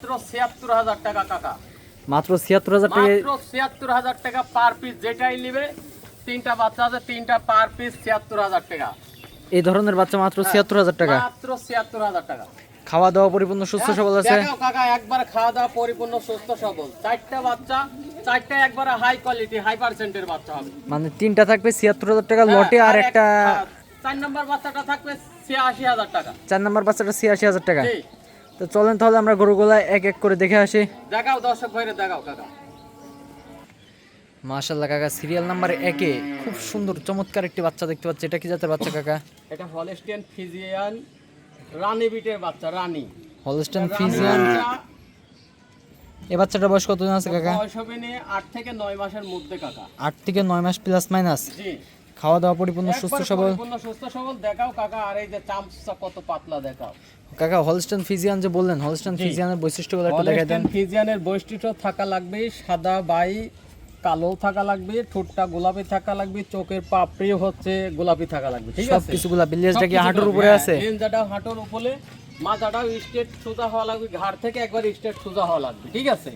মাত্র ছিয়াত্তর হাজার টাকা কাকা। মাত্র ছিয়াত্তর হাজার টাকা। ছিয়াত্তর হাজার টাকা পার পিস যেটাই নিবে তিনটা বাচ্চা আছে তিনটা পার পিস ছিয়াত্তর হাজার টাকা। এই ধরনের বাচ্চা মাত্র ছিয়াত্তর হাজার টাকা। মাত্র ছিয়াত্তর হাজার টাকা। খাওয়া দাওয়া পরিপূর্ণ সুস্থ সবল আছে? কাকা একবার খাওয়া দাওয়া পরিপূর্ণ সুস্থ সবল। চারটা বাচ্চা চারটা একবার হাই কোয়ালিটি হাই পার্সেন্টের বাচ্চা হবে। মানে তিনটা থাকবে ছিয়াত্তর হাজার টাকা লটে হ্যাঁ, আর একটা হ্যাঁ, চার নম্বর বাচ্চাটা থাকবে ছিয়াশি হাজার টাকা। চার নাম্বার বাচ্চাটা ছিয়াশি হাজার টাকা। তো চলেন তাহলে আমরা গরুগুলা এক এক করে দেখে আসি। দেখাও দর্শক ভাইরে দেখাও কাকা। মাশাল্লাহ কাকা সিরিয়াল নাম্বার একে। খুব সুন্দর চমৎকার একটি বাচ্চা দেখতে পাচ্ছি। এটা কি জাতের বাচ্চা কাকা? এটা হলস্টিয়ান ফিজিয়ান রানী বিটের বাচ্চা রানী। হলস্টাইন রানী ফিজিয়ান এই বাচ্চাটার বয়স কতদিন আছে কাকা? বয়স হবে নিয়ে আট থেকে নয় মাসের মধ্যে কাকা। আট থেকে নয় মাস প্লাস মাইনাস জি। খাওয়া দাওয়া পরিপূর্ণ সুস্থ সবল। পরিপূর্ণ সুস্থ সবল। দেখাও কাকা আর এই যে চামচা কত পাতলা দেখাও। কাকা হলস্টাইন ফিজিয়ান যে বললেন হলস্টাইন জি। ফিজিয়ানের বৈশিষ্ট্যগুলো একটু দেখাই দেন। ফিজিয়ানের বৈশিষ্ট্য থাকা লাগবে সাদা বাই কালো থাকা লাগবে ঠোঁটটা গোলাপি থাকা লাগবে চোখের পাপড়ি হচ্ছে গোলাপি থাকা লাগবে ঠিক আছে? কিছুগুলা বিলিয়াসটা কি হাঁটুর উপরে হ্যাঁ, আছে? লেঞ্জাটাও হাঁটুর উপরে মাথাটাও স্ট্রেট সোজা হওয়া লাগবে ঘাড় থেকে একবার স্ট্রেট সোজা হওয়া লাগবে ঠিক আছে?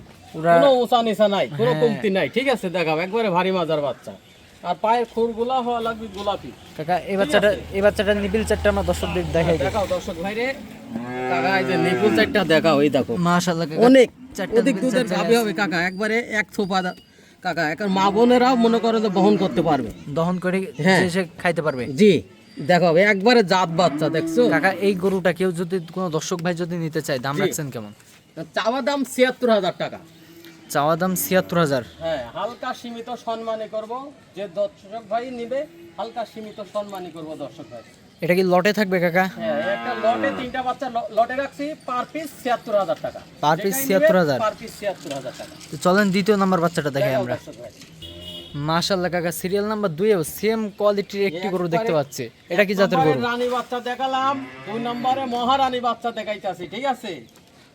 কোনো উঁচা নিচা নাই কোনো হ্যাঁ। কমতি নাই ঠিক আছে? দেখাও একবারে ভারী মাজার বাচ্চা। আর পায়ের খুরগুলা হওয়া লাগবে গোলাপি। কাকা এই বাচ্চাটা এই বাচ্চাটা নিবিল চারটা আমরা দর্শকদের দেখাই দেখাও দর্শক ভাইরে। কাকা এই যে নিপুল চারটা দেখাও এই দেখো। মাশাআল্লাহ কাকা। অনেক চারটা অধিক দুধের গাভী হবে কাকা একবারে এক থোপা কাকা এখন মা বোনেরাও মনে করো যে বহন করতে পারবে। দহন করে হ্যাঁ। সে খাইতে পারবে। জি দেখো একবারে জাত বাচ্চা দেখছ? কাকা এই গরুটা কেউ যদি কোনো দর্শক ভাই যদি নিতে চায় দাম রাখছেন কেমন? চাওয়া দাম ছিয়াত্তর হাজার টাকা। চাওয়া দাম ছিয়াত্তর হাজার। হ্যাঁ হালকা সীমিত সম্মানী করব। যে দর্শক ভাই নিবে হালকা সীমিত সম্মানী করব দর্শক ভাই। এটা কি লটে থাকবে কাকা? হ্যাঁ একটা লটে তিনটা বাচ্চা লটে রাখছি পার পিস ছিয়াত্তর হাজার টাকা। Per piece 76,000 পার পিস ছিয়াত্তর হাজার টাকা। তো চলেন দ্বিতীয় নাম্বার বাচ্চাটা দেখাই আমরা। মাশাআল্লাহ কাকা সিরিয়াল নাম্বার দুইও সেম কোয়ালিটির একটি গরু দেখতে পাচ্ছি। এটা কি জাতের গরু? রানী বাচ্চা দেখালাম দুই নম্বরে মহারানী বাচ্চা দেখাইতাছি ঠিক আছে?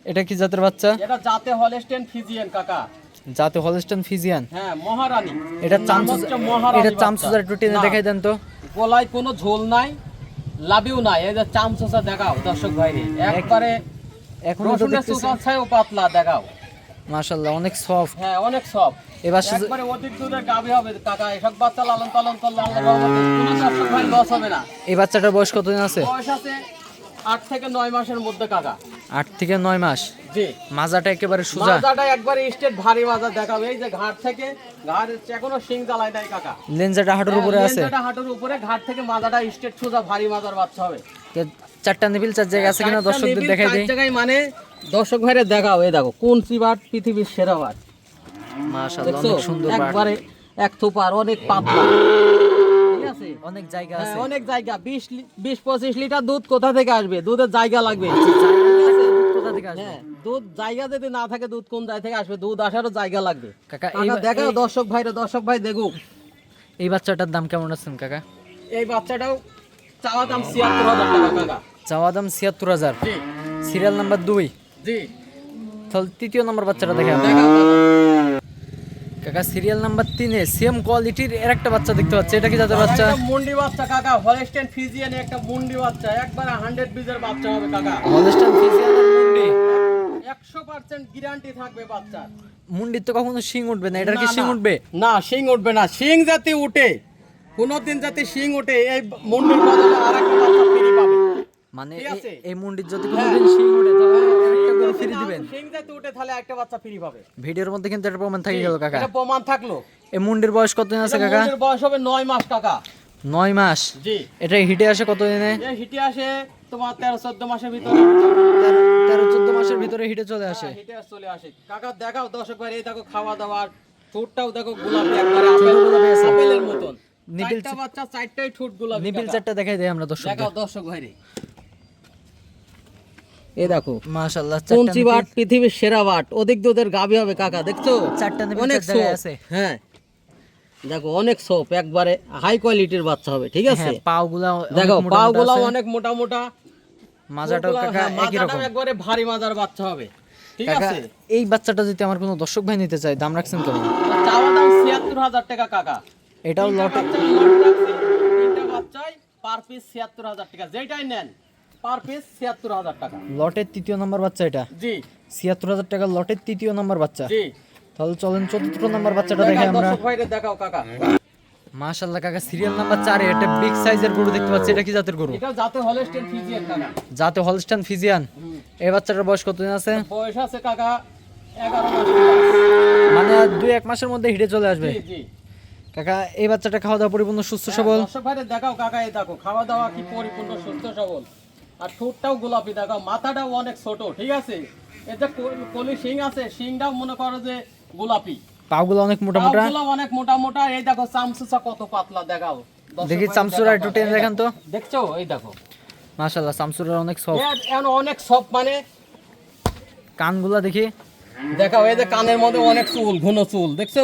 এটা কি জাতের বাচ্চা? এটা জাতে হলস্টেন ফিজিয়ান কাকা। জাতে হলস্টাইন ফিজিয়ান? হ্যাঁ মহারানী। এটা নাম চামচু হচ্ছে মহারানী এটা। চামচুজার একটু টেনে দেখাই দেন তো। গলায় কোনো ঝোল নাই লাভিও নাই। এই যে চামচা দেখাও দর্শক ভাইরে। একবারে এখন তো রসুনের দেখতেছি। সুতাছায়ও পাতলা দেখাও। মাশাআল্লাহ অনেক সফট হ্যাঁ অনেক সব এবার শুধু- একবারে অধিক দুধের গাভী হবে কাকা। এসব বাচ্চা লালন পালন করলে আল্লাহ রহমতে কোনো দর্শক ভাই লস হবে না। এই বাচ্চাটার বয়স কতদিন আছে? বয়স আছে আট থেকে নয় মাসের মধ্যে কাকা। আট থেকে নয় মাস। মাজাটা একেবারে সোজা। মাজাটা একবারে স্টেট ভারী মাজা দেখাবে এই যে ঘাট থেকে ঘাট এখনও শিং জ্বালায় নাই কাকা। লেন্সাটা হাঁটুর উপরে আছে। লেঞ্জাটা হাঁটুর উপরে ঘাট থেকে মাজাটা স্টেট সোজা ভারী মাজার বাচ্চা হবে। তো চারটা নিবিল চার জায়গা আছে কিনা দর্শকদের দেখাই দিই। জায়গায় মানে দর্শক ভাইরে দেখাও। এই দেখো কোন বাট পৃথিবীর সেরা বাট। মাশাআল্লাহ অনেক সুন্দর বাট। একবারে এক থোপার অনেক পাতলা। ঠিক আছে? অনেক জায়গা হ্যাঁ, আছে। অনেক জায়গা। বিশ লি- বিশ পঁচিশ লিটার দুধ কোথা থেকে আসবে? দুধের জায়গা লাগবে। কোথা থেকে আসবে। হ্যাঁ দুধ জায়গা যদি না থাকে দুধ কোন জায়গা থেকে আসবে? দুধ আসারও জায়গা লাগবে। কাকা এই দর্শক ভাইরে দর্শক ভাই দেখুক। এই বাচ্চাটার দাম কেমন আছেন কাকা? এই বাচ্চাটাও চাওয়া দাম ছিয়াত্তর হাজার টাকা কাকা। চাওয়া দাম ছিয়াত্তর হাজার। সিরিয়াল নাম্বার দুই। জি। তাহলে তৃতীয় নাম্বার বাচ্চাটা দেখে কাকা। সিরিয়াল নাম্বার তিনে সেম কোয়ালিটির এর একটা বাচ্চা দেখতে পাচ্ছি। এটা কি জাতের বাচ্চা? মুন্ডি বাচ্চা কাকা। হলস্টেন ফিজিয়ান একটা মুন্ডি বাচ্চা। একবার হান্ড্রেড বিজের বাচ্চা হবে কাকা। হলস্টাইন ফিজিয়ানের মুন্ডি একশো পার্সেন্ট গ্যারান্টি থাকবে বাচ্চার। মুন্ডির তো কখনো শিং উঠবে না এটার কি শিং উঠবে? না শিং উঠবে না। শিং যাতে উঠে কোনোদিন যাতে শিং উঠে এই মুন্ডির বদলে আর একটা বাচ্চা ফ্রি পাবে। মানে এই- মুন্ডির যদি কোনোদিন শিং উঠে তাহলে একটা গরু ফ্রি দিবেন। শিং যাতে উঠে তাহলে একটা বাচ্চা ফ্রি পাবে। ভিডিওর মধ্যে কিন্তু একটা প্রমাণ থাকে গেল কাকা। এটা প্রমাণ থাকল। এই মুন্ডির বয়স কতদিন আছে কাকা? মুন্ডির বয়স হবে নয় মাস টাকা নয় মাস? জি। এটা হিটে আসে কতদিনে? হিটে আসে তোমার তেরো চোদ্দ মাসের ভিতরে। তেরো চোদ্দ মাসের ভিতরে হিটে চলে আসে। হিটে চলে আসে। কাকা দেখাও দর্শক ভাই এই দেখো খাওয়া দাওয়ার ঠোঁটটাও দেখো গোলাপি একবারে আপেল গোলাপি আপেলের মতন। নিবিল বাচ্চা চারটাই ঠোঁট গোলাপি নিবিল চারটা দেখাই দেয় আমরা দর্শক দেখাও দর্শক ভাই এই দেখো মাশাআল্লাহ পঞ্চি বাট পৃথিবীর সেরা বাট। অধিক দুধের গাবি হবে কাকা দেখছ? চারটা অনেক আছে। হ্যাঁ। দেখো অনেক সোপ একবারে হাই কোয়ালিটির বাচ্চা হবে ঠিক আছে? হ্যাঁ পাও গুলা দেখো পাও গুলা অনেক মোটা মোটা মাজাটাও কাকা হ্যাঁ, একই রকম। একবারে ভারী মাজার বাচ্চা হবে। ঠিক আছে? এই বাচ্চাটা যদি আমার কোনো দর্শক ভাই নিতে চায় দাম রাখছেন কেমন? চাওয়া দাম ছিয়াত্তর হাজার টাকা কাকা। এটাও লট। তিনটা বাচ্চাই পার পিস ছিয়াত্তর হাজার টাকা। যেটাই নেন পার পিস ছিয়াত্তর হাজার টাকা। লটের তৃতীয় নম্বর বাচ্চা এটা? জি। ছিয়াত্তর হাজার টাকা লটের তৃতীয় নাম্বার বাচ্চা? জি। তাহলে চলেন চতুর্থ নাম্বার বাচ্চাটা দেখে আমরা। দর্শক ভাইরে দেখাও কাকা। মাশাল্লাহ কাকা সিরিয়াল নাম্বার চারে একটা বিগ সাইজের গরু দেখতে পাচ্ছি। এটা কি জাতের গরু? এটা যাতে হলস্টেন ফিজিয়ান কাকা। যাতে হলস্টান ফিজিয়ান এই বাচ্চাটার বয়স কতদিন আছে? বয়স আছে কাকা এগারো মাস। মানে দুই এক মাসের মধ্যে হিটে চলে আসবে। জি জি। কাকা এই বাচ্চাটা খাওয়া দাওয়া পরিপূর্ণ সুস্থ সবল? দর্শক ভাইরে দেখাও কাকা এই দেখো খাওয়া দাওয়া কি পরিপূর্ণ সুস্থ সবল? আর ঠোঁটটাও গোলাপি দেখাও মাথাটাও অনেক ছোট ঠিক আছে? এতে কলি শিং আছে শিংটাও মনে করো যে গোলাপি। পাগুলো অনেক মোটা মোটা? অনেক মোটা মোটা। এই দেখো চামচুচা কত পাতলা দেখাও। দেখি চামচুরা একটু টেনে দেখান তো। দেখছ? এই দেখো। চামচুরা অনেক সফট অনেক মানে। কানগুলা দেখি। দেখাও এই যে কানের মধ্যে অনেক চুল ঘন চুল দেখছ?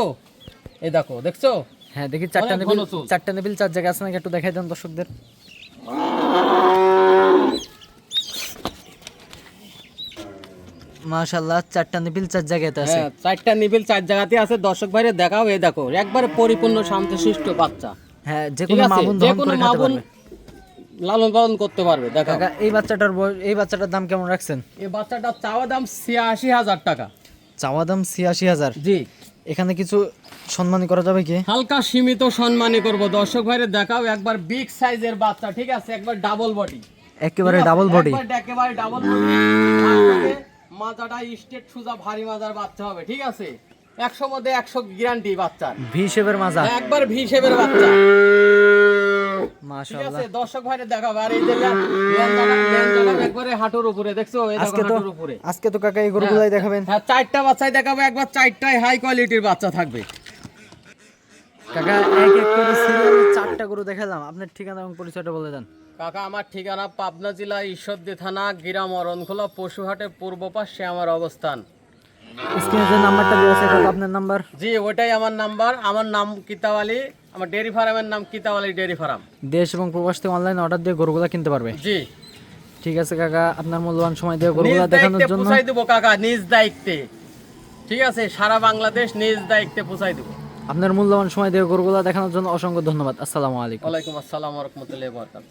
এই দেখো দেখছ? হ্যাঁ দেখি চারটা নেবিল। চারটা নেবিল চার জায়গা আছে নাকি একটু দেখাই দেন দর্শকদের। মাশাল্লাহ চারটা নেবিল চার জায়গাতে আছে। হ্যাঁ চারটা নিবিল চার জায়গাতে আছে। দর্শক ভাইরে দেখাও এই দেখো একবারে পরিপূর্ণ শান্তশিষ্ট বাচ্চা। হ্যাঁ যে কোনো মামুন যে কোনো পারবে। লালন পালন করতে পারবে দেখো এই বাচ্চাটার এই বাচ্চাটার দাম কেমন রাখছেন? এই বাচ্চাটার চাওয়া দাম ছিয়াশি হাজার টাকা। চাওয়া দাম ছিয়াশি হাজার? জি। এখানে কিছু সম্মানী করা যাবে কি? হালকা সীমিত সম্মানী করব। দর্শক ভাইরে দেখাও একবার বিগ সাইজের বাচ্চা ঠিক আছে? একবার ডাবল বডি একেবারে ডাবল বডি একেবারে ডাবল বডি মাজাটা স্টেট সুজা ভারী মাজার বাচ্চা হবে ঠিক আছে? একশো মধ্যে একশো গ্যারান্টি বাচ্চার ভি শেপের মাজা। একবার ভি শেপের বাচ্চা। ঠিক মাশাআল্লাহ। আছে দর্শক ভাইরে দেখাবো আর এই যে ল্যান- ল্যানজাটা ল্যানজাটা একবারে হাঁটুর উপরে দেখছ? আজকে তো উপরে। আজকে তো কাকা এই গরুগুলাই দেখাবেন। হ্যাঁ চারটা বাচ্চাই দেখাবো একবার চারটাই হাই কোয়ালিটির বাচ্চা থাকবে। কাকা এক এক করে চারটা গরু দেখালাম। আপনার ঠিকানা এবং পরিচয়টা বলে দেন। কাকা আমার ঠিকানা পাবনা জেলা ঈশ্বরদী থানা গিরাম অরণখোলা পশুহাটের পূর্ব পাশে আমার অবস্থান। স্ক্রিনে যে নাম্বারটা দেওয়া আছে এটা আপনার নাম্বার? জি ওটাই আমার নাম্বার। আমার নাম কিতাব আলী আমার ডেয়ারি ফার্মের নাম কিতাব আলী ডেয়ারি ফার্ম। দেশ এবং প্রবাস থেকে অনলাইন অর্ডার দিয়ে গরুগুলা কিনতে পারবে? জি। ঠিক আছে কাকা আপনার মূল্যবান সময় দিয়ে গরুগুলা দেখানোর জন্য পৌঁছাই দেবো কাকা নিজ দায়িত্বে। ঠিক আছে সারা বাংলাদেশ নিজ দায়িত্বে পৌঁছাই দেবো। আপনার মূল্যবান সময় দিয়ে গরুগুলা দেখানোর জন্য অসংখ্য ধন্যবাদ। আসসালামু আলাইকুম। ওয়ালাইকুম আসসালাম রহমতুল্লাহ বরকাত